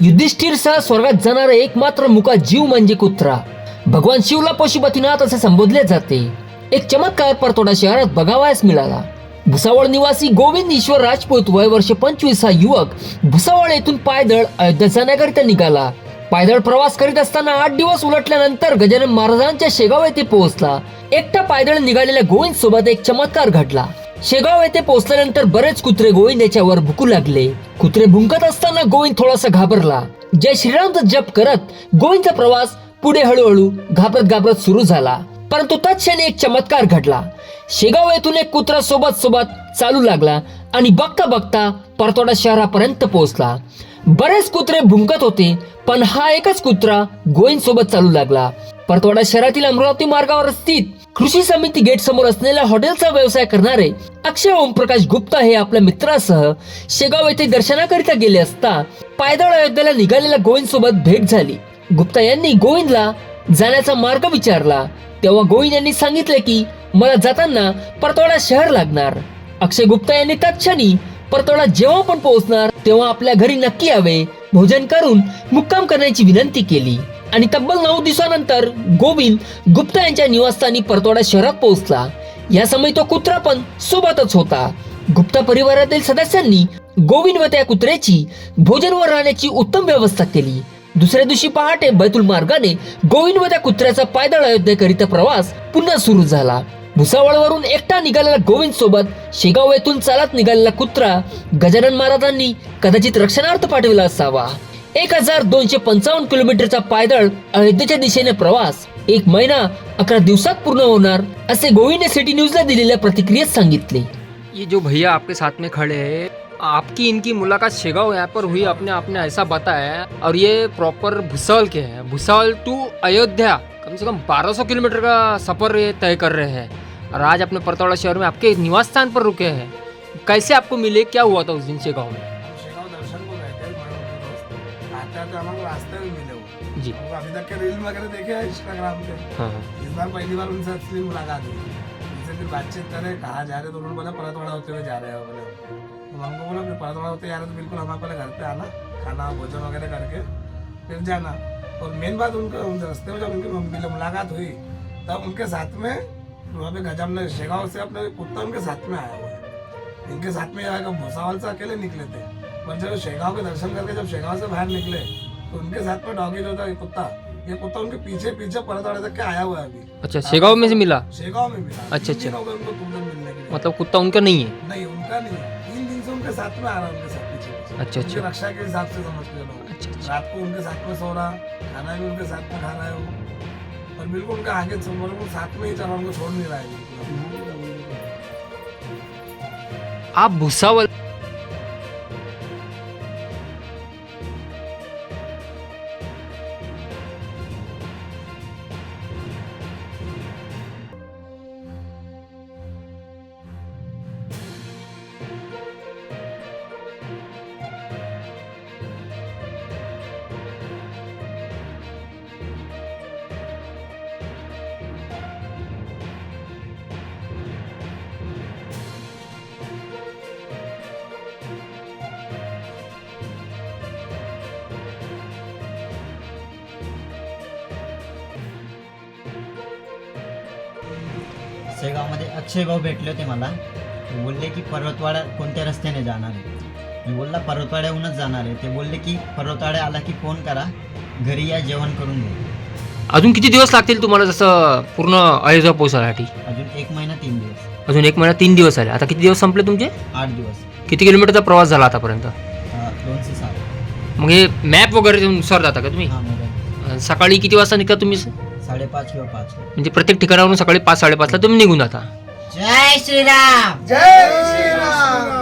युधिष्ठिरसह स्वर्गात जाणारा एकमात्र मुका जीव म्हणजे कुत्रा. भगवान शिवला पशुपतीनाथ असे संबोधले जाते. एक चमत्कार परतोडा शहरात बघावयास मिळाला. भुसावळ निवासी गोविंद ईश्वर राजपूत वय वर्ष पंचवीस हा युवक भुसावळ येथून पायदळ अयोध्या जाण्याकरिता निघाला. पायदळ प्रवास करीत असताना आठ दिवस उलटल्यानंतर गजानन महाराजांच्या शेगाव येथे पोहोचला. एकटा पायदळ निघालेल्या गोविंद सोबत एक चमत्कार घडला. शेगाव येथे पोहोचल्यानंतर बरेच कुत्रे गोविंद याच्यावर भुकू लागले. कुत्रे भुंकत असताना गोविंद थोडासा घाबरला. जय श्रीरामचा जप करत गोविंदचा प्रवास पुढे हळूहळू घाबरत घाबरत सुरू झाला. परंतु तत्क्षणी एक चमत्कार घडला. शेगाव येथून एक कुत्रा सोबत सोबत चालू लागला आणि बघता बघता परतोडा शहरापर्यंत पोहोचला. बरेच कुत्रे भुंकत होते पण हा एकच कुत्रा गोविंद सोबत चालू लागला. परतवाडा शहरातील अमरावती मार्गावर स्थित कृषी समिती गेट समोर असलेल्या हॉटेलचा व्यवसाय करणारे अक्षय ओमप्रकाश गुप्ता हे आपल्या मित्रासह शेगाव येथे दर्शनाकरिता गेले असता पायदळ अयोध्येला निघालेल्या गोविंद सोबत भेट झाली. गुप्ता यांनी गोविंदला जाण्याचा मार्ग विचारला. तेव्हा गोविंद यांनी सांगितले की मला जाताना परतवाडा शहर लागणार. अक्षय गुप्ता यांनी तत्क्षणी परतवाडा जेव्हा पण पोहोचणार तेव्हा आपल्या घरी नक्की यावे भोजन करून मुक्काम करण्याची विनंती केली. आणि तब्बल नऊ दिवसानंतर गोविंद गुप्ता यांच्या निवासस्थानी परतवाडा शहरात पोहोचला. या समय तो कुत्रा पण सोबतच होता. गुप्ता परिवारातील सदस्यांनी गोविंद व त्या कुत्र्याची भोजन व राहण्याची उत्तम व्यवस्था केली. दुसऱ्या दिवशी पहाटे बैतूल मार्गाने गोविंद व त्या कुत्र्याचा पायदळ अयोध्येकरिता प्रवास पुन्हा सुरू झाला. भुसावळवरून एकटा निघालेला गोविंद सोबत शेगाव येथून चालत निघालेला कुत्रा गजानन महाराजांनी कदाचित रक्षणार्थ पाठविला असावा. एक हजार दोनशे पंचावन्न किलोमीटरचा पायदळ अयोध्येच्या दिशेने प्रवास. एक महिना अकरा दिवसात पूर्ण होणार असे गोविंद सिटी न्यूजला दिलेल्या प्रतिक्रियेत सांगितले. ये जो भैया आपके साथ में खड़े हैं आपकी इनकी मुलाकात शेगांव यहाँ पर हुई आपने आपने ऐसा बताया और ये प्रॉपर भुसावल के हैं। भुसावल टू अयोध्या कम से कम 1200 किलोमीटर का सफ़र ये तय कर रहे हैं। और आज अपने परतौड़ा शहर में आपके निवास स्थान पर रुके हैं। कैसे आपको मिले क्या हुआ था उस दिन शेगांव में? रास्ते में मिले वो जी. हमको अभी तक के रील वगैरह देखे हैं इंस्टाग्राम पे हाँ हाँ. इस बार पहली बार उनसे असली मुलाकात हुई उनसे फिर बातचीत करे कहाँ जा रहे तो उन्होंने बोला परतवाड़ा होते हुए जा रहे हो बोले तो हमको बोला फिर परतवाड़ा होते जा रहे तो बिल्कुल हमारे पहले घर पे आना खाना भोजन वगैरह करके फिर जाना. और मेन बात उनका उन रास्ते में जब उनकी मिले मुलाकात हुई तब उनके साथ में वहाँ पे गजब ने शेगाव से अपने कुत्ता उनके साथ में आया हुआ है। इनके साथ में आया भूसावल से अकेले निकले थे। जब शेगाव के दर्शन करके जब शेगाव से बाहर निकले तो उनके साथ में डॉगी जो था ये कुत्ता ये कुत्ता उनके पीछे पीछे तक के आया हुआ है अभी। अच्छा शेगांव में से मिला? शेगाव में मिला। अच्छा, अच्छा। हो उनको मिलने के लिए। मतलब कुत्ता उनका नहीं है? नहीं उनका नहीं है। तीन दिन से उनके साथ में आ रहा है उनके साथ पीछे पीछे। अच्छा, उनकी अच्छा। रक्षा के हिसाब से समझ के लोग। अच्छा अच्छा। रात को उनके साथ में सो रहा खाना भी उनके साथ में खा रहा है वो। और बिल्कुल उनका आगे चल रहा है, वो साथ में ही चल रहा है, उनको छोड़ नहीं रहा है। आप भुसावल शेगावमध्ये अक्षय भाऊ भेटले होते मला. ते बोलले की पर्वतवाडा कोणत्या रस्त्याने जाणार आहे? मी बोलला पर्वतवाड्याहूनच जाणार आहे. ते बोलले की पर्वतवाड्या आला की फोन करा. घरी या जेवण करून घेऊ अजून किती दिवस लागतील तुम्हाला जसं पूर्ण अयोध्या पोहोचण्यासाठी अजून एक महिना तीन दिवस. अजून एक महिना तीन दिवस आले आता किती दिवस संपले तुमचे? आठ दिवस. किती किलोमीटरचा प्रवास झाला आतापर्यंत? अं, दोनशे सात. मग हे मॅप वगैरे नुसार जाता का तुम्ही? हा मोबाईल. अं, सकाळी किती वाजता निघता तुम्ही? साडेपाच किंवा पाच. म्हणजे प्रत्येक ठिकाणावरून सकाळी पाच साडेपाचला तुम्ही निघून जाता. जय श्रीराम! जय श्रीराम!